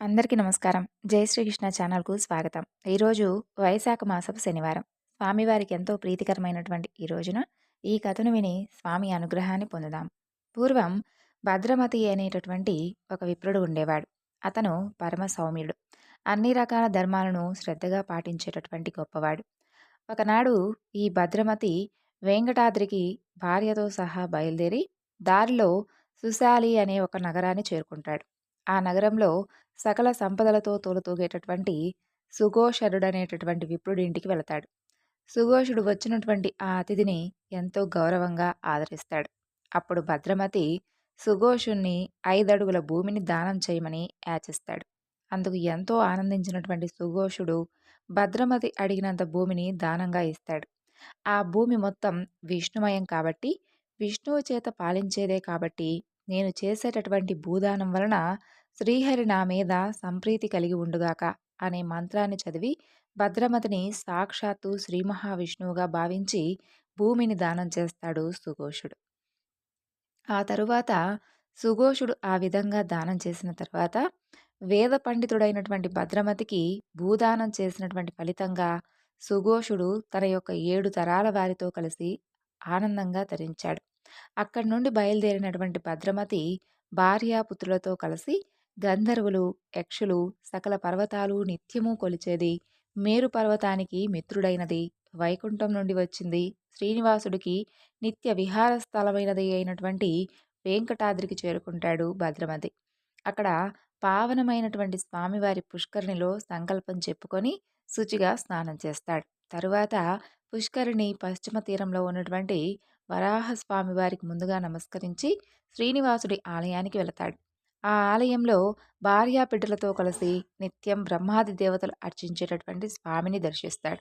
అందరికీ నమస్కారం. జై శ్రీకృష్ణ ఛానల్కు స్వాగతం. ఈరోజు వైశాఖ మాసపు శనివారం. స్వామివారికి ఎంతో ప్రీతికరమైనటువంటి ఈ రోజున ఈ కథను విని స్వామి అనుగ్రహాన్ని పొందుదాం. పూర్వం భద్రమతి అనేటటువంటి ఒక విప్రుడు ఉండేవాడు. అతను పరమ సౌమ్యుడు అన్ని రకాల ధర్మాలను శ్రద్ధగా పాటించేటటువంటి గొప్పవాడు. ఒకనాడు ఈ భద్రమతి వెంకటాద్రికి భార్యతో సహా బయలుదేరి దారిలో సుశాలి అనే ఒక నగరాన్ని చేరుకుంటాడు. ఆ నగరంలో సకల సంపదలతో తోలుతూగేటటువంటి సుఘోషరుడనేటటువంటి విప్రుడి ఇంటికి వెళతాడు. సుఘోషుడు వచ్చినటువంటి ఆ అతిథిని ఎంతో గౌరవంగా ఆదరిస్తాడు. అప్పుడు భద్రమతి సుఘోషుణ్ణి ఐదడుగుల భూమిని దానం చేయమని యాచిస్తాడు. అందుకు ఎంతో ఆనందించినటువంటి సుఘోషుడు భద్రమతి అడిగినంత భూమిని దానంగా ఇస్తాడు. ఆ భూమి మొత్తం విష్ణుమయం కాబట్టి విష్ణువు చేత పాలించేదే కాబట్టి నేను చేసేటటువంటి భూదానం వలన శ్రీహరి నా మీద సంప్రీతి కలిగి ఉండుగాక అనే మంత్రాన్ని చదివి భద్రమతిని సాక్షాత్తు శ్రీ మహావిష్ణువుగా భావించి భూమిని దానం చేస్తాడు సుఘోషుడు. ఆ తరువాత సుఘోషుడు ఆ విధంగా దానం చేసిన తర్వాత వేద పండితుడైనటువంటి భద్రమతికి భూదానం చేసినటువంటి ఫలితంగా సుఘోషుడు తన యొక్క ఏడు తరాల వారితో కలిసి ఆనందంగా తరించాడు. అక్కడి నుండి బయలుదేరినటువంటి భద్రమతి భార్యాపుత్రులతో కలిసి గంధర్వులు యక్షులు సకల పర్వతాలు నిత్యము కొలిచేది. మేరు పర్వతానికి మిత్రుడైనది. వైకుంఠం నుండి వచ్చింది. శ్రీనివాసుడికి నిత్య విహార స్థలమైనది అయినటువంటి వెంకటాద్రికి చేరుకుంటాడు భద్రమతి. అక్కడ పావనమైనటువంటి స్వామివారి పుష్కరిణిలో సంకల్పం చెప్పుకొని శుచిగా స్నానం చేస్తాడు. తరువాత పుష్కరిణి పశ్చిమ తీరంలో ఉన్నటువంటి వరాహ వారికి ముందుగా నమస్కరించి శ్రీనివాసుడి ఆలయానికి వెళతాడు. ఆ ఆలయంలో భార్యాబిడ్డలతో కలిసి నిత్యం బ్రహ్మాది దేవతలు అర్చించేటటువంటి స్వామిని దర్శిస్తాడు.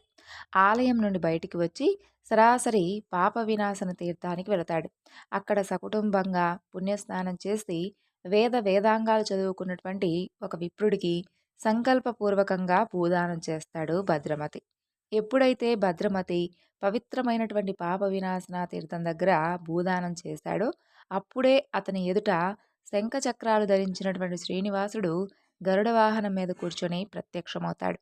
ఆలయం నుండి బయటికి వచ్చి సరాసరి పాప వినాశన తీర్థానికి వెళతాడు. అక్కడ సకుటుంబంగా పుణ్యస్నానం చేసి వేద వేదాంగాలు చదువుకున్నటువంటి ఒక విప్రుడికి సంకల్పపూర్వకంగా భూదానం చేస్తాడు భద్రమతి. ఎప్పుడైతే భద్రమతి పవిత్రమైనటువంటి పాప వినాశన తీర్థం దగ్గర భూదానం చేశాడో అప్పుడే అతని ఎదుట శంఖచక్రాలు ధరించినటువంటి శ్రీనివాసుడు గరుడ వాహనం మీద కూర్చొని ప్రత్యక్షమవుతాడు.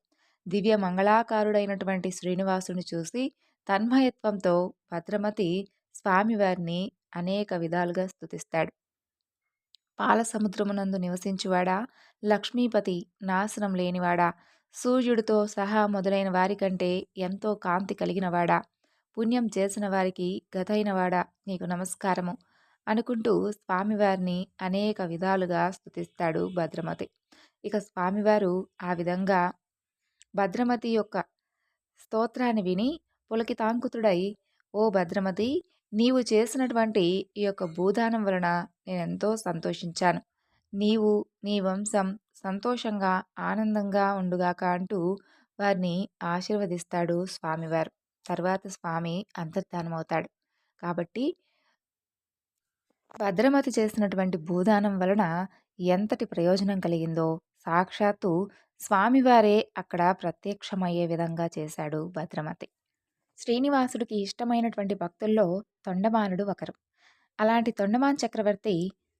దివ్య మంగళాకారుడైనటువంటి శ్రీనివాసుని చూసి తన్మయత్వంతో భద్రమతి స్వామివారిని అనేక విధాలుగా స్థుతిస్తాడు పాలసముద్రమునందు నివసించువాడా? లక్ష్మీపతి నాశనం లేనివాడా? సూర్యుడితో సహా మొదలైన వారికంటే ఎంతో కాంతి కలిగినవాడా? పుణ్యం చేసిన వారికి గతైనవాడా? నీకు నమస్కారము. అనుకుంటూ స్వామివారిని అనేక విధాలుగా స్థుతిస్తాడు భద్రమతి. ఇక స్వామివారు ఆ విధంగా భద్రమతి యొక్క స్తోత్రాన్ని విని పులకితాంకుతుడై ఓ భద్రమతి నీవు చేసినటువంటి ఈ యొక్క భూదానం వలన నేను ఎంతో సంతోషించాను. నీవు నీ వంశం సంతోషంగా ఆనందంగా ఉండుగాక అంటూ వారిని ఆశీర్వదిస్తాడు స్వామివారు. తర్వాత స్వామి అంతర్ధానమవుతాడు. కాబట్టి భద్రమతి చేసినటువంటి భూదానం వలన ఎంతటి ప్రయోజనం కలిగిందో సాక్షాత్తు స్వామివారే అక్కడ ప్రత్యక్షమయ్యే విధంగా చేశాడు భద్రమతి. శ్రీనివాసుడికి ఇష్టమైనటువంటి భక్తుల్లో తొండమానుడు ఒకరు. అలాంటి తొండమాన్ చక్రవర్తి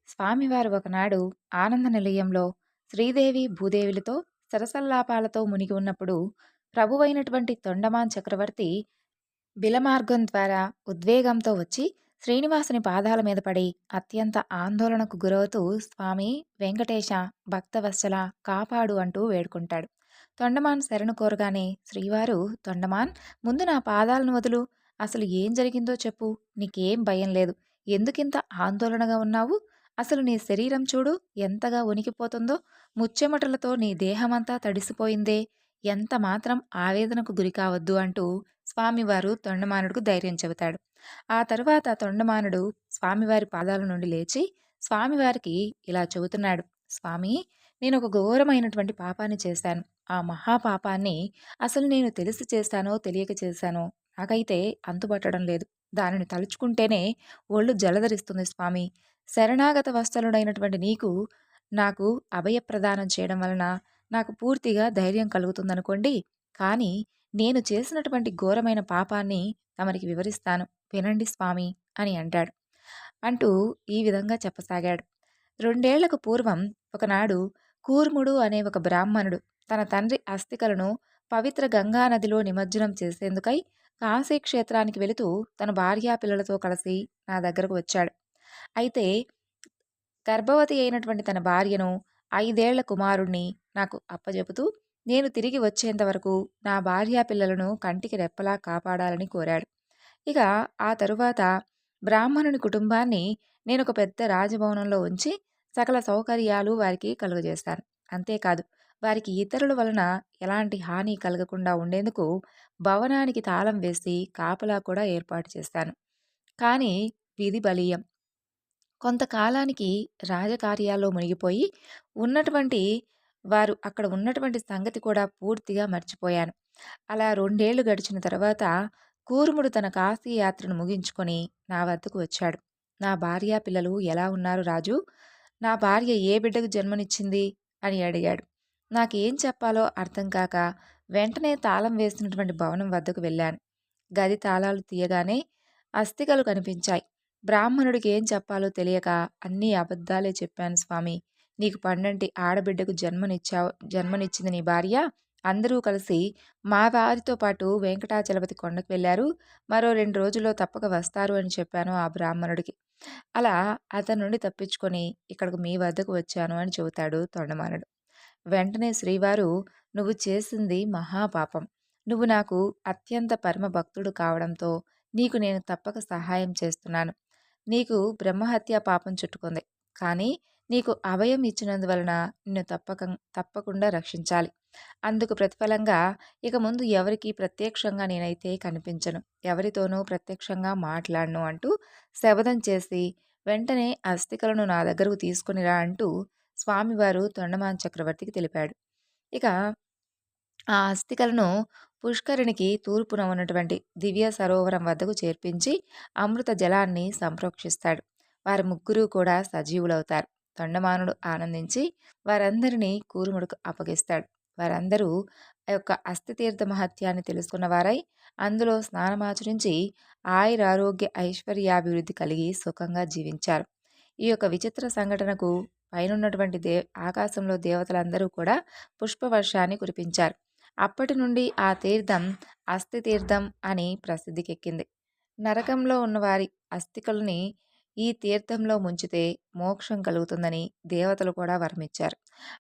స్వామివారు ఒకనాడు ఆనంద నిలయంలో శ్రీదేవి భూదేవులతో సరసల్లాపాలతో మునిగి ఉన్నప్పుడు ప్రభువైనటువంటి తొండమాన్ చక్రవర్తి బిలమార్గం ద్వారా ఉద్వేగంతో వచ్చి శ్రీనివాసుని పాదాల మీద పడి అత్యంత ఆందోళనకు గురవుతూ స్వామి వెంకటేశ భక్తవత్సల కాపాడు అంటూ వేడుకుంటాడు. తొండమాన్ శరణు కోరగానే శ్రీవారు తొండమాన్ ముందు నా పాదాలను వదులు. అసలు ఏం జరిగిందో చెప్పు. నీకేం భయం లేదు. ఎందుకింత ఆందోళనగా ఉన్నావు? అసలు నీ శరీరం చూడు ఎంతగా ఉనికిపోతుందో ముచ్చెమటలతో నీ దేహమంతా తడిసిపోయిందే. ఎంత మాత్రం ఆవేదనకు గురి కావద్దు అంటూ స్వామివారు తొండమానుడికి ధైర్యం చెబుతాడు. ఆ తరువాత తొండమానుడు స్వామివారి పాదాల నుండి లేచి స్వామివారికి ఇలా చెబుతున్నాడు స్వామి నేను ఒక ఘోరమైనటువంటి పాపాన్ని చేశాను. ఆ మహాపాపాన్ని అసలు నేను తెలిసి చేశానో తెలియక చేశానో నాకైతే అంతుపట్టడం లేదు. దానిని తలుచుకుంటేనే ఒళ్ళు జలధరిస్తుంది స్వామి. శరణాగత వస్తలుడైనటువంటి నీకు నాకు అభయప్రదానం చేయడం వలన నాకు పూర్తిగా ధైర్యం కలుగుతుందనుకోండి కానీ నేను చేసినటువంటి ఘోరమైన పాపాన్ని తమరికి వివరిస్తాను. వినండి స్వామి అని అంటాడు. అంటూ ఈ విధంగా చెప్పసాగాడు. రెండేళ్ళకు పూర్వం ఒకనాడు కూర్ముడు అనే ఒక బ్రాహ్మణుడు తన తండ్రి అస్థికలను పవిత్ర గంగా నదిలో నిమజ్జనం చేసేందుకై కాశీ క్షేత్రానికి వెళుతూ తన భార్యా పిల్లలతో కలిసి నా దగ్గరకు వచ్చాడు. అయితే గర్భవతి అయినటువంటి తన భార్యను ఐదేళ్ళ కుమారుణ్ణి నాకు అప్పజెపుతూ నేను తిరిగి వచ్చేంత వరకు నా భార్యా పిల్లలను కంటికి రెప్పలా కాపాడాలని కోరాడు. ఇక ఆ తరువాత బ్రాహ్మణుని కుటుంబాన్ని నేను ఒక పెద్ద రాజభవనంలో ఉంచి సకల సౌకర్యాలు వారికి కలుగజేస్తాను. అంతేకాదు వారికి ఇతరుల వలన ఎలాంటి హాని కలగకుండా ఉండేందుకు భవనానికి తాళం వేసి కాపలా కూడా ఏర్పాటు చేస్తాను. కానీ విధి బలీయం. కొంతకాలానికి రాజకార్యాల్లో మునిగిపోయి ఉన్నటువంటి వారు అక్కడ ఉన్నటువంటి సంగతి కూడా పూర్తిగా మర్చిపోయాను. అలా రెండేళ్ళు గడిచిన తర్వాత కూర్ముడు తన కాశీ యాత్రను ముగించుకొని నా వద్దకు వచ్చాడు. నా భార్య పిల్లలు ఎలా ఉన్నారు రాజు? నా భార్య ఏ బిడ్డకు జన్మనిచ్చింది? అని అడిగాడు. నాకేం చెప్పాలో అర్థం కాక వెంటనే తాళం వేసినటువంటి భవనం వద్దకు వెళ్ళాను. గది తాళాలు తీయగానే అస్థికలు కనిపించాయి. బ్రాహ్మణుడికి ఏం చెప్పాలో తెలియక అన్నీ అబద్ధాలే చెప్పాను స్వామి. నీకు పండంటి ఆడబిడ్డకు జన్మనిచ్చావు జన్మనిచ్చింది నీ భార్య. అందరూ కలిసి మా వారితో పాటు వెంకటాచలపతి కొండకు వెళ్ళారు. మరో రెండు రోజుల్లో తప్పక వస్తారు అని చెప్పాను ఆ బ్రాహ్మణుడికి. అలా అతని నుండి తప్పించుకొని ఇక్కడికి మీ వద్దకు వచ్చాను అని చెబుతాడు తొండమానుడు. వెంటనే శ్రీవారు నువ్వు చేసింది మహాపాపం. నువ్వు నాకు అత్యంత పరమ భక్తుడు కావడంతో నీకు నేను తప్పక సహాయం చేస్తున్నాను. నీకు బ్రహ్మహత్య పాపం చుట్టుకుంది. కానీ నీకు అభయం ఇచ్చినందువలన నిన్ను తప్పక తప్పకుండా రక్షించాలి. అందుకు ప్రతిఫలంగా ఇక ముందు ఎవరికి ప్రత్యక్షంగా నేనైతే కనిపించను. ఎవరితోనూ ప్రత్యక్షంగా మాట్లాడను అంటూ శబదం చేసి వెంటనే అస్థికలను నా దగ్గరకు తీసుకునిరా అంటూ స్వామివారు తొండమాన్ చక్రవర్తికి తెలిపాడు. ఇక ఆ అస్థికలను పుష్కరిణికి తూర్పున ఉన్నటువంటి దివ్య సరోవరం వద్దకు చేర్పించి అమృత జలాన్ని సంప్రోక్షిస్తాడు. వారి ముగ్గురు కూడా సజీవులవుతారు. తొండమానుడు ఆనందించి వారందరినీ కూరుముడుకు అప్పగిస్తాడు. వారందరూ ఆ యొక్క అస్థితీర్థ మహత్యాన్ని తెలుసుకున్నవారై అందులో స్నానమాచరించి ఆయురారోగ్య ఐశ్వర్యాభివృద్ధి కలిగి సుఖంగా జీవించారు. ఈ యొక్క విచిత్ర సంఘటనకు పైనున్నటువంటి దే ఆకాశంలో దేవతలందరూ కూడా పుష్పవర్షాన్ని కురిపించారు. అప్పటి నుండి ఆ తీర్థం అస్థితీర్థం అని ప్రసిద్ధికెక్కింది. నరకంలో ఉన్నవారి అస్థికల్ని ఈ తీర్థంలో ముంచితే మోక్షం కలుగుతుందని దేవతలు కూడా వరమిచ్చారు.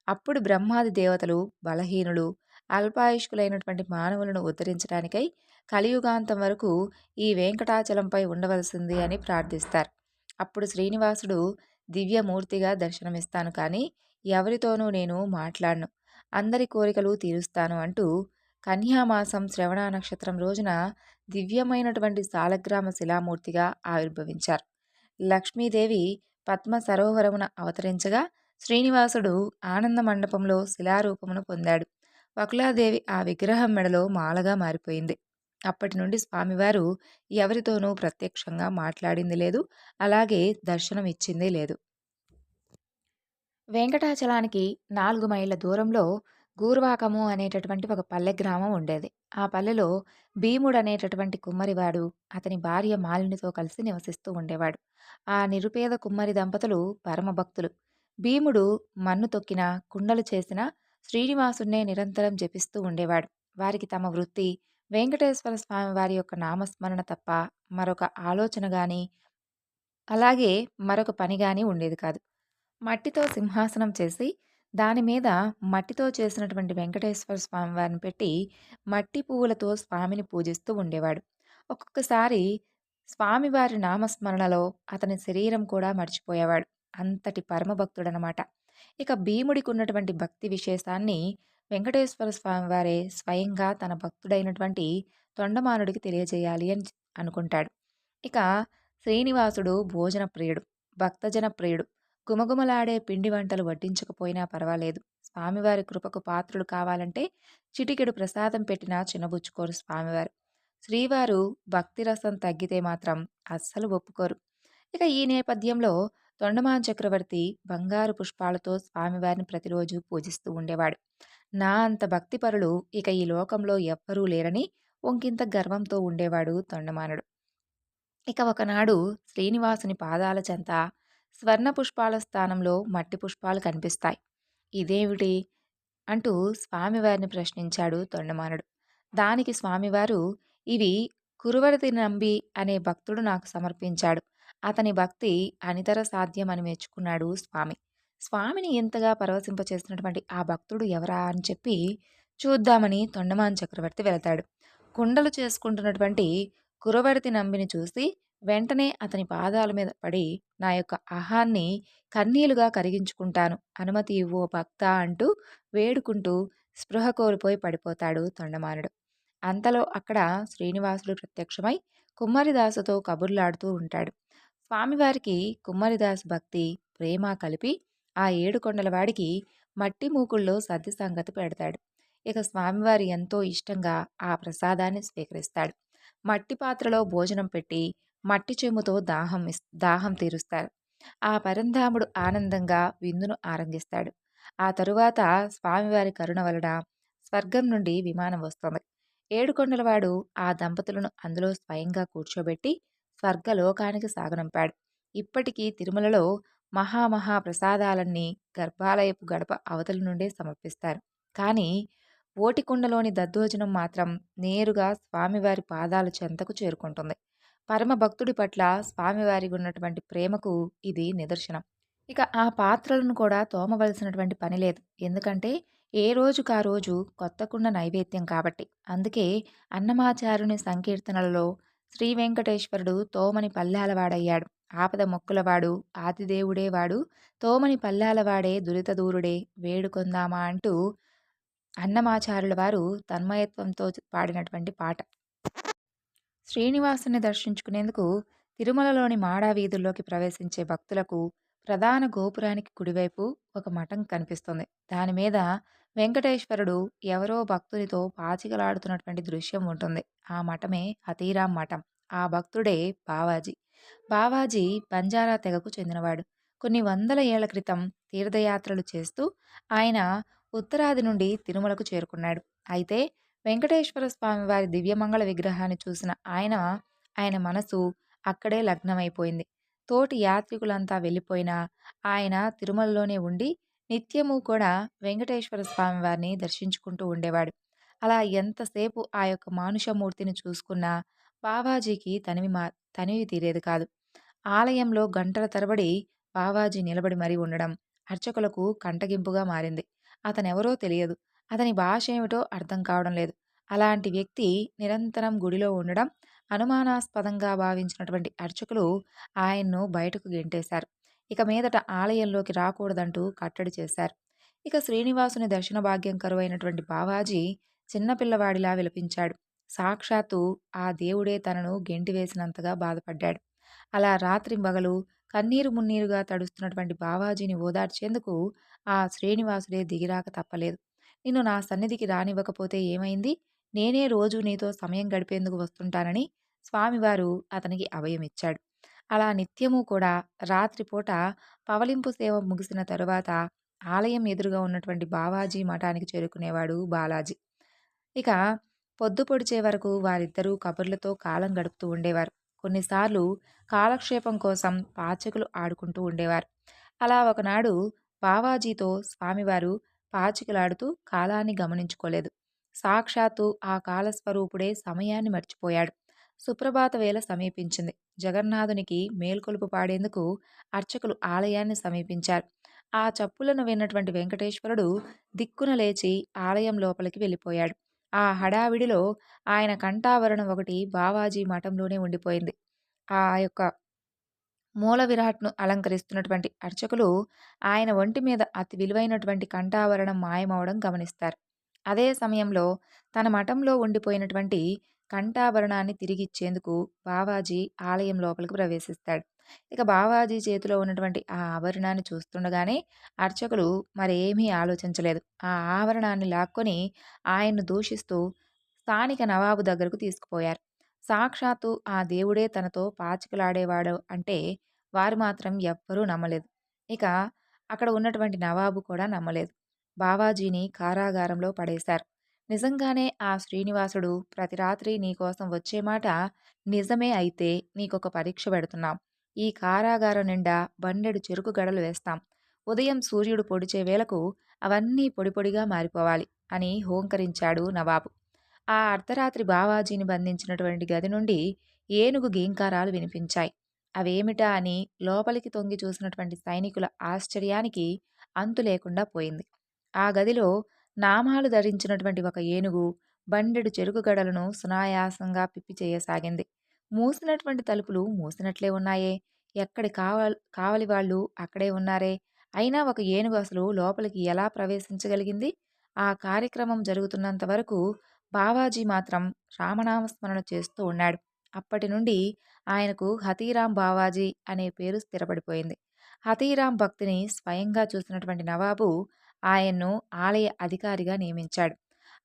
అప్పుడు బ్రహ్మాది దేవతలు బలహీనులు అల్పాయుష్కులైనటువంటి మానవులను ఉద్ధరించడానికై కలియుగాంతం వరకు ఈ వెంకటాచలంపై ఉండవలసింది అని ప్రార్థిస్తారు. అప్పుడు శ్రీనివాసుడు దివ్యమూర్తిగా దర్శనమిస్తాను కానీ ఎవరితోనూ నేను మాట్లాడను. అందరి కోరికలు తీరుస్తాను అంటూ కన్యామాసం శ్రవణ నక్షత్రం రోజున దివ్యమైనటువంటి సాలగ్రామ శిలామూర్తిగా ఆవిర్భవించారు. లక్ష్మీదేవి పద్మ సరోవరమున అవతరించగా శ్రీనివాసుడు ఆనంద మండపంలో శిలారూపమును పొందాడు. వకులాదేవి ఆ విగ్రహం మెడలో మాలగా మారిపోయింది. అప్పటి నుండి స్వామివారు ఎవరితోనూ ప్రత్యక్షంగా మాట్లాడింది లేదు. అలాగే దర్శనం ఇచ్చింది లేదు. వెంకటాచలానికి నాలుగు మైళ్ళ దూరంలో గూర్వాకము అనేటటువంటి ఒక పల్లె గ్రామం ఉండేది. ఆ పల్లెలో భీముడు అనేటటువంటి కుమ్మరివాడు అతని భార్య మాలినితో కలిసి నివసిస్తూ ఉండేవాడు. ఆ నిరుపేద కుమ్మరి దంపతులు పరమభక్తులు భీముడు మన్ను తొక్కిన కుండలు చేసిన శ్రీనివాసునే నిరంతరం జపిస్తూ ఉండేవాడు. వారికి తమ వృత్తి వెంకటేశ్వర స్వామి వారి యొక్క నామస్మరణ తప్ప మరొక ఆలోచన కానీ అలాగే మరొక పని కానీ ఉండేది కాదు. మట్టితో సింహాసనం చేసి దాని మీద మట్టితో చేసినటువంటి వెంకటేశ్వర స్వామి వారిని పెట్టి మట్టి పువ్వులతో స్వామిని పూజిస్తూ ఉండేవాడు. ఒక్కొక్కసారి స్వామివారి నామస్మరణలో అతని శరీరం కూడా మర్చిపోయేవాడు. అంతటి పరమభక్తుడనమాట. ఇక భీముడికి ఉన్నటువంటి భక్తి విశేషాన్ని వెంకటేశ్వర స్వామివారే స్వయంగా తన భక్తుడైనటువంటి తొండమానుడికి తెలియజేయాలి అని అనుకుంటాడు. ఇక శ్రీనివాసుడు భోజన ప్రియుడు భక్తజన ప్రియుడు గుమగుమలాడే పిండి వంటలు వడ్డించకపోయినా పర్వాలేదు. స్వామివారి కృపకు పాత్రులు కావాలంటే చిటికెడు ప్రసాదం పెట్టినా చిన్నబుచ్చుకోరు స్వామివారు. శ్రీవారు భక్తి రసం తగ్గితే మాత్రం అస్సలు ఒప్పుకోరు. ఇక ఈ నేపథ్యంలో తొండమాన్ చక్రవర్తి బంగారు పుష్పాలతో స్వామివారిని ప్రతిరోజు పూజిస్తూ ఉండేవాడు. నా అంత భక్తిపరులు ఇక ఈ లోకంలో ఎవ్వరూ లేరని ఒంకింత గర్వంతో ఉండేవాడు తొండమానుడు. ఇక ఒకనాడు శ్రీనివాసుని పాదాల చెంత స్వర్ణ పుష్పాల స్థానంలో మట్టి పుష్పాలు కనిపిస్తాయి. ఇదేమిటి? అంటూ స్వామివారిని ప్రశ్నించాడు తొండమానుడు. దానికి స్వామివారు ఇవి కురువరతి నంబి అనే భక్తుడు నాకు సమర్పించాడు. అతని భక్తి అనితర సాధ్యం అని మెచ్చుకున్నాడు స్వామి. స్వామిని ఇంతగా పరవశింపచేసినటువంటి ఆ భక్తుడు ఎవరా అని చెప్పి చూద్దామని తొండమాన్ చక్రవర్తి వెళతాడు. కుండలు చేసుకుంటున్నటువంటి కురవర్తి నంబిని చూసి వెంటనే అతని పాదాల మీద పడి నా యొక్క అహాన్ని కన్నీలుగా కరిగించుకుంటాను. అనుమతి ఇవ్వు ఓ భక్త అంటూ వేడుకుంటూ స్పృహ కోల్పోయి పడిపోతాడు తొండమానుడు. అంతలో అక్కడ శ్రీనివాసుడు ప్రత్యక్షమై కుమ్మరిదాసుతో కబుర్లాడుతూ ఉంటాడు. స్వామివారికి కుమ్మరిదాసు భక్తి ప్రేమ కలిపి ఆ ఏడుకొండలవాడికి మట్టి మూకుల్లో సద్ది సంగతి పెడతాడు. ఇక స్వామివారి ఎంతో ఇష్టంగా ఆ ప్రసాదాన్ని స్వీకరిస్తాడు. మట్టి పాత్రలో భోజనం పెట్టి మట్టి చెముతో దాహం దాహం తీరుస్తారు ఆ పరంధాముడు ఆనందంగా విందును ఆరంగిస్తాడు ఆ తరువాత స్వామివారి కరుణ వలన స్వర్గం నుండి విమానం వస్తుంది. ఏడుకొండలవాడు ఆ దంపతులను అందులో స్వయంగా కూర్చోబెట్టి స్వర్గలోకానికి సాగనంపాడు. ఇప్పటికీ తిరుమలలో మహామహా ప్రసాదాలన్నీ గర్భాలయపు గడప అవతల నుండే సమర్పిస్తారు. కానీ ఓటికుండలోని దద్దోజనం మాత్రం నేరుగా స్వామివారి పాదాల చెంతకు చేరుకుంటుంది. పరమ భక్తుడి పట్ల స్వామివారికి ఉన్నటువంటి ప్రేమకు ఇది నిదర్శనం. ఇక ఆ పాత్రలను కూడా తోమవలసినటువంటి పని లేదు. ఎందుకంటే ఏ రోజుకు ఆ రోజు కొత్తకుండ నైవేద్యం కాబట్టి. అందుకే అన్నమాచారుని సంకీర్తనలలో శ్రీ వెంకటేశ్వరుడు తోమని పల్లాలవాడయ్యాడు. ఆపద మొక్కులవాడు ఆదిదేవుడే వాడు తోమని పల్లాలవాడే దురితదూరుడే వేడుకొందామా అంటూ అన్నమాచారుల వారు తన్మయత్వంతో పాడినటువంటి పాట. శ్రీనివాసుని దర్శించుకునేందుకు తిరుమలలోని మాడా వీధుల్లోకి ప్రవేశించే భక్తులకు ప్రధాన గోపురానికి కుడివైపు ఒక మఠం కనిపిస్తుంది. దాని మీద వెంకటేశ్వరుడు ఎవరో భక్తునితో పాచికలాడుతున్నటువంటి దృశ్యం ఉంటుంది. ఆ మఠమే హతీరాం మఠం. ఆ భక్తుడే బావాజీ. బావాజీ బంజారా తెగకు చెందినవాడు. కొన్ని వందల ఏళ్ళ క్రితం తీర్థయాత్రలు చేస్తూ ఆయన ఉత్తరాది నుండి తిరుమలకు చేరుకున్నాడు. అయితే వెంకటేశ్వర స్వామి వారి దివ్యమంగళ విగ్రహాన్ని చూసిన ఆయన ఆయన మనసు అక్కడే లగ్నమైపోయింది. తోటి యాత్రికులంతా వెళ్ళిపోయినా ఆయన తిరుమలలోనే ఉండి నిత్యము కూడా వెంకటేశ్వర స్వామి వారిని దర్శించుకుంటూ ఉండేవాడు. అలా ఎంతసేపు ఆ యొక్క మానుషమూర్తిని చూసుకున్నా బావాజీకి తనివి మా తనివి తీరేది కాదు. ఆలయంలో గంటల తరబడి బావాజీ నిలబడి మరీ ఉండడం అర్చకులకు కంటగింపుగా మారింది. అతనెవరో తెలియదు. అతని భాష ఏమిటో అర్థం కావడం లేదు. అలాంటి వ్యక్తి నిరంతరం గుడిలో ఉండడం అనుమానాస్పదంగా భావించినటువంటి అర్చకులు ఆయన్ను బయటకు గెంటేశారు. ఇక మీదట ఆలయంలోకి రాకూడదంటూ కట్టడి చేశారు. ఇక శ్రీనివాసుని దర్శన భాగ్యం కరువైనటువంటి బావాజీ చిన్నపిల్లవాడిలా విలపించాడు. సాక్షాత్తు ఆ దేవుడే తనను గెంటివేసినంతగా బాధపడ్డాడు. అలా రాత్రి మగలు కన్నీరు మున్నీరుగా తడుస్తున్నటువంటి బావాజీని ఓదార్చేందుకు ఆ శ్రీనివాసుడే దిగిరాక తప్పలేదు. నిన్ను నా సన్నిధికి రానివ్వకపోతే ఏమైంది? నేనే రోజు నీతో సమయం గడిపేందుకు వస్తుంటానని స్వామివారు అతనికి అభయమిచ్చాడు. అలా నిత్యము కూడా రాత్రిపూట పవలింపు సేవ ముగిసిన తరువాత ఆలయం ఎదురుగా ఉన్నటువంటి బావాజీ మఠానికి చేరుకునేవాడు బాలాజీ. ఇక పొద్దు పొడిచే వరకు వారిద్దరూ కబుర్లతో కాలం గడుపుతూ ఉండేవారు. కొన్నిసార్లు కాలక్షేపం కోసం పాచకులు ఆడుకుంటూ ఉండేవారు. అలా ఒకనాడు బావాజీతో స్వామివారు పాచికలాడుతూ కాలాన్ని గమనించుకోలేదు. సాక్షాత్తు ఆ కాలస్వరూపుడే సమయాన్ని మర్చిపోయాడు. సుప్రభాత వేళ సమీపించింది. జగన్నాథునికి మేల్కొలుపు పాడేందుకు అర్చకులు ఆలయాన్ని సమీపించారు. ఆ చప్పులను విన్నటువంటి వెంకటేశ్వరుడు దిక్కున లేచి ఆలయం లోపలికి వెళ్ళిపోయాడు. ఆ హడావిడిలో ఆయన కంఠావరణం ఒకటి బావాజీ మఠంలోనే ఉండిపోయింది. ఆ యొక్క మూల విరాట్ను అలంకరిస్తున్నటువంటి అర్చకులు ఆయన ఒంటి మీద అతి విలువైనటువంటి కంఠావరణం మాయమవడం గమనిస్తారు. అదే సమయంలో తన మఠంలో ఉండిపోయినటువంటి కంఠాభరణాన్ని తిరిగిచ్చేందుకు బావాజీ ఆలయం లోపలికి ప్రవేశిస్తాడు. ఇక బావాజీ చేతిలో ఉన్నటువంటి ఆ ఆభరణాన్ని చూస్తుండగానే అర్చకులు మరేమీ ఆలోచించలేదు. ఆ ఆభరణాన్ని లాక్కొని ఆయన్ను దూషిస్తూ స్థానిక నవాబు దగ్గరకు తీసుకుపోయారు. సాక్షాత్తు ఆ దేవుడే తనతో పాచికలాడేవాడు అంటే వారు మాత్రం ఎవ్వరూ నమ్మలేదు. ఇక అక్కడ ఉన్నటువంటి నవాబు కూడా నమ్మలేదు. బావాజీని కారాగారంలో పడేశారు. నిజంగానే ఆ శ్రీనివాసుడు ప్రతి రాత్రి నీకోసం వచ్చే మాట నిజమే అయితే నీకొక పరీక్ష పెడుతున్నాం. ఈ కారాగారం నిండా బండెడు చెరుకు గడలు వేస్తాం. ఉదయం సూర్యుడు పొడిచే వేళకు అవన్నీ పొడిపొడిగా మారిపోవాలి అని హోంకరించాడు నవాబు. ఆ అర్ధరాత్రి బావాజీని బంధించినటువంటి గది నుండి ఏనుగు గీంకారాలు వినిపించాయి. అవేమిటా అని లోపలికి తొంగి చూసినటువంటి సైనికుల ఆశ్చర్యానికి అంతు లేకుండా పోయింది. ఆ గదిలో నామాలు ధరించినటువంటి ఒక ఏనుగు బండెడు చెరుకు గడలను సునాయాసంగా పిప్పి చేయసాగింది. మూసినటువంటి తలుపులు మూసినట్లే ఉన్నాయే. ఎక్కడి కావల్ కావలి వాళ్ళు అక్కడే ఉన్నారే? అయినా ఒక ఏనుగు అసలు లోపలికి ఎలా ప్రవేశించగలిగింది? ఆ కార్యక్రమం జరుగుతున్నంత వరకు బావాజీ మాత్రం రామనామస్మరణ చేస్తూ ఉన్నాడు. అప్పటి నుండి ఆయనకు హతీరాం బావాజీ అనే పేరు స్థిరపడిపోయింది. హతీరాం భక్తిని స్వయంగా చూసినటువంటి నవాబు ఆయన్ను ఆలయ అధికారిగా నియమించాడు.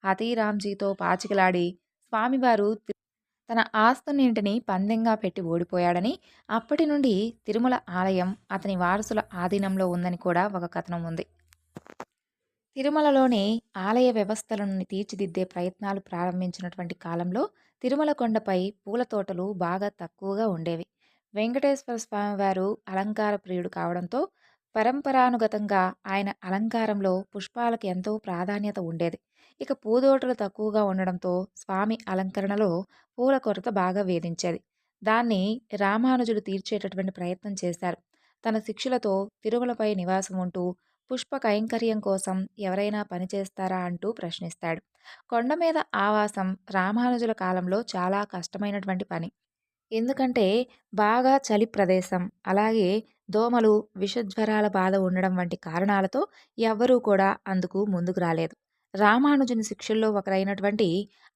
హతీరాంజీతో పాచికలాడి స్వామివారు తన ఆస్తున్నింటిని పందెంగా పెట్టి ఓడిపోయాడని అప్పటి నుండి తిరుమల ఆలయం అతని వారసుల ఆధీనంలో ఉందని కూడా ఒక కథనం ఉంది. తిరుమలలోని ఆలయ వ్యవస్థలను తీర్చిదిద్దే ప్రయత్నాలు ప్రారంభించినటువంటి కాలంలో తిరుమల కొండపై పూల తోటలు బాగా తక్కువగా ఉండేవి. వెంకటేశ్వర స్వామివారు అలంకార ప్రియుడు కావడంతో పరంపరానుగతంగా ఆయన అలంకారంలో పుష్పాలకు ఎంతో ప్రాధాన్యత ఉండేది. ఇక పూదోటలు తక్కువగా ఉండడంతో స్వామి అలంకరణలో పూల కొరత బాగా వేధించేది. దాన్ని రామానుజుడు తీర్చేటటువంటి ప్రయత్నం చేశారు. తన శిక్షులతో తిరుమలపై నివాసం ఉంటూ పుష్ప కైంకర్యం కోసం ఎవరైనా పనిచేస్తారా అంటూ ప్రశ్నిస్తాడు. కొండ మీద ఆవాసం రామానుజుల కాలంలో చాలా కష్టమైనటువంటి పని. ఎందుకంటే బాగా చలి ప్రదేశం అలాగే దోమలు విషజ్వరాల బాధ ఉండడం వంటి కారణాలతో ఎవ్వరూ కూడా అందుకు ముందుకు రాలేదు. రామానుజుని శిక్షల్లో ఒకరైనటువంటి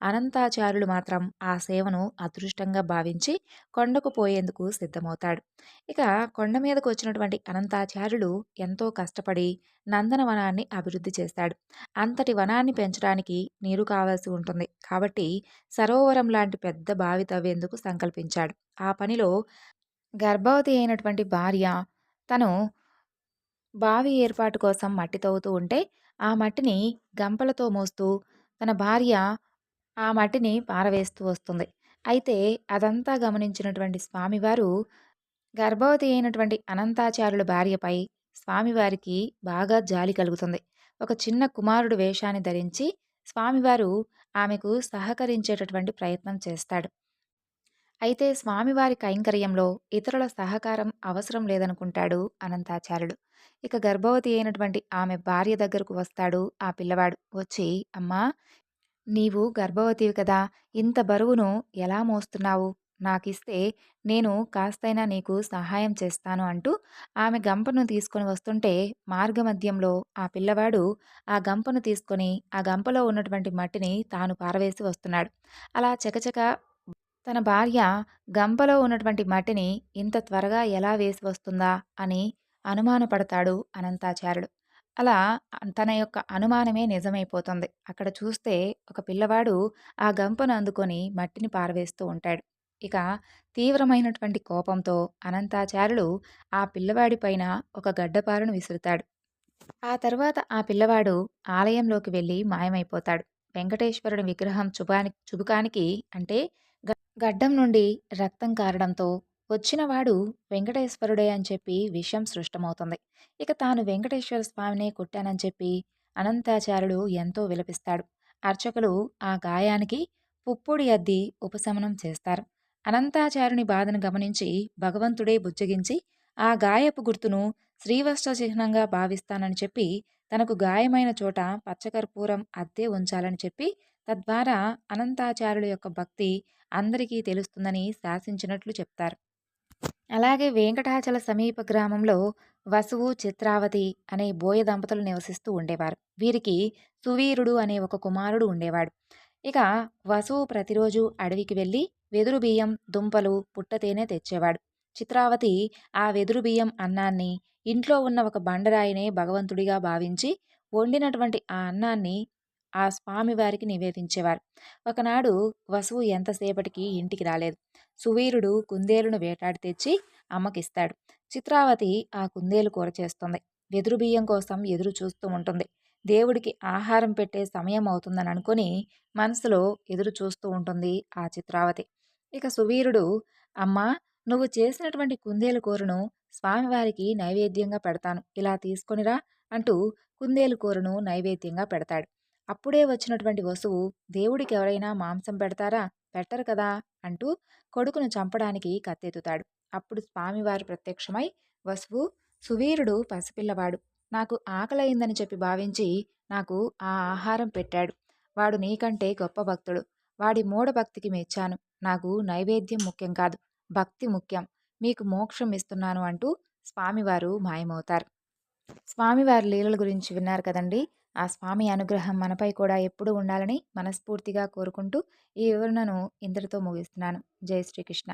అనంతాచార్యులు మాత్రం ఆ సేవను అదృష్టంగా భావించి కొండకు పోయేందుకు సిద్ధమవుతాడు. ఇక కొండ మీదకు వచ్చినటువంటి అనంతాచార్యులు ఎంతో కష్టపడి నందనవనాన్ని అభివృద్ధి చేస్తాడు. అంతటి వనాన్ని పెంచడానికి నీరు కావాల్సి ఉంటుంది. కాబట్టి సరోవరం లాంటి పెద్ద బావి తవ్వేందుకు సంకల్పించాడు. ఆ పనిలో గర్భవతి అయినటువంటి భార్య తను బావి ఏర్పాటు కోసం మట్టి తవ్వుతూ ఉంటే ఆ మట్టిని గంపలతో మోస్తూ తన భార్య ఆ మట్టిని పారవేస్తూ వస్తుంది. అయితే అదంతా గమనించినటువంటి స్వామివారు గర్భవతి అయినటువంటి అనంతాచార్యుల భార్యపై స్వామివారికి బాగా జాలి కలుగుతుంది. ఒక చిన్న కుమారుడు వేషాన్ని ధరించి స్వామివారు ఆమెకు సహకరించేటటువంటి ప్రయత్నం చేస్తాడు. అయితే స్వామివారి కైంకర్యంలో ఇతరుల సహకారం అవసరం లేదనుకుంటాడు అనంతాచార్యుడు. ఇక గర్భవతి అయినటువంటి ఆమె భార్య దగ్గరకు వస్తాడు ఆ పిల్లవాడు. వచ్చి అమ్మా నీవు గర్భవతివి కదా ఇంత బరువును ఎలా మోస్తున్నావు? నాకిస్తే నేను కాస్తైనా నీకు సహాయం చేస్తాను అంటూ ఆమె గంపను తీసుకొని వస్తుంటే మార్గమధ్యంలో ఆ పిల్లవాడు ఆ గంపను తీసుకొని ఆ గంపలో ఉన్నటువంటి మట్టిని తాను పారవేసి వస్తున్నాడు. అలా చకచక తన భార్య గంపలో ఉన్నటువంటి మట్టిని ఇంత త్వరగా ఎలా వేసి వస్తుందా అని అనుమానపడతాడు అనంతాచార్యుడు. అలా తన యొక్క అనుమానమే నిజమైపోతుంది. అక్కడ చూస్తే ఒక పిల్లవాడు ఆ గంపను అందుకొని మట్టిని పారవేస్తూ ఉంటాడు. ఇక తీవ్రమైనటువంటి కోపంతో అనంతాచార్యుడు ఆ పిల్లవాడి పైన ఒక గడ్డపారను విసురుతాడు. ఆ తర్వాత ఆ పిల్లవాడు ఆలయంలోకి వెళ్ళి మాయమైపోతాడు. వెంకటేశ్వరుని విగ్రహం చుబాని చుబుకానికి అంటే గడ్డం నుండి రక్తం కారడంతో వచ్చినవాడు వెంకటేశ్వరుడే అని చెప్పి విషయం సృష్టమవుతుంది. ఇక తాను వెంకటేశ్వర స్వామినే కొట్టానని చెప్పి అనంతాచార్యుడు ఎంతో విలపిస్తాడు. అర్చకులు ఆ గాయానికి పుప్పొడి అద్ది ఉపశమనం చేస్తారు. అనంతాచారుని బాధను గమనించి భగవంతుడే బుజ్జగించి ఆ గాయపు గుర్తును శ్రీవస్త్ర చిహ్నంగా భావిస్తానని చెప్పి తనకు గాయమైన చోట పచ్చకర్పూరం అద్దే ఉంచాలని చెప్పి తద్వారా అనంతాచార్యుల యొక్క భక్తి అందరికీ తెలుస్తుందని శాసించినట్లు చెప్తారు. అలాగే వెంకటాచల సమీప గ్రామంలో వసువు చిత్రావతి అనే బోయ దంపతులు నివసిస్తూ ఉండేవారు. వీరికి సువీరుడు అనే ఒక కుమారుడు ఉండేవాడు. ఇక వసువు ప్రతిరోజు అడవికి వెళ్ళి వెదురు బియ్యం దుంపలు పుట్టతేనే తెచ్చేవాడు. చిత్రావతి ఆ వెదురు బియ్యం అన్నాన్ని ఇంట్లో ఉన్న ఒక బండరాయినే భగవంతుడిగా భావించి వండినటువంటి ఆ అన్నాన్ని ఆ స్వామివారికి నివేదించేవారు. ఒకనాడు వసువు ఎంతసేపటికి ఇంటికి రాలేదు. సువీరుడు కుందేలును వేటాడి తెచ్చి అమ్మకిస్తాడు. చిత్రావతి ఆ కుందేలు కూర చేస్తుంది. వెదురు బియ్యం కోసం ఎదురు చూస్తూ ఉంటుంది. దేవుడికి ఆహారం పెట్టే సమయం అవుతుందని అనుకుని మనసులో ఎదురు చూస్తూ ఉంటుంది ఆ చిత్రావతి. ఇక సువీరుడు అమ్మా నువ్వు చేసినటువంటి కుందేలు కూరను స్వామివారికి నైవేద్యంగా పెడతాను. ఇలా తీసుకొనిరా అంటూ కుందేలు కూరను నైవేద్యంగా పెడతాడు. అప్పుడే వచ్చినటువంటి వసువు దేవుడికి ఎవరైనా మాంసం పెడతారా? పెట్టరు కదా! అంటూ కొడుకును చంపడానికి కత్తెత్తుతాడు. అప్పుడు స్వామివారు ప్రత్యక్షమై వసువు సువీరుడు పసిపిల్లవాడు. నాకు ఆకలయిందని చెప్పి భావించి నాకు ఆ ఆహారం పెట్టాడు. వాడు నీకంటే గొప్ప భక్తుడు. వాడి మూఢభక్తికి మెచ్చాను. నాకు నైవేద్యం ముఖ్యం కాదు. భక్తి ముఖ్యం. మీకు మోక్షం ఇస్తున్నాను అంటూ స్వామివారు మాయమవుతారు. స్వామివారి లీలల గురించి విన్నారు కదండి! ఆ స్వామి అనుగ్రహం మనపై కూడా ఎప్పుడు ఉండాలని మనస్ఫూర్తిగా కోరుకుంటూ ఈ వివరణను ఇంతటితో ముగిస్తున్నాను. జై శ్రీకృష్ణ.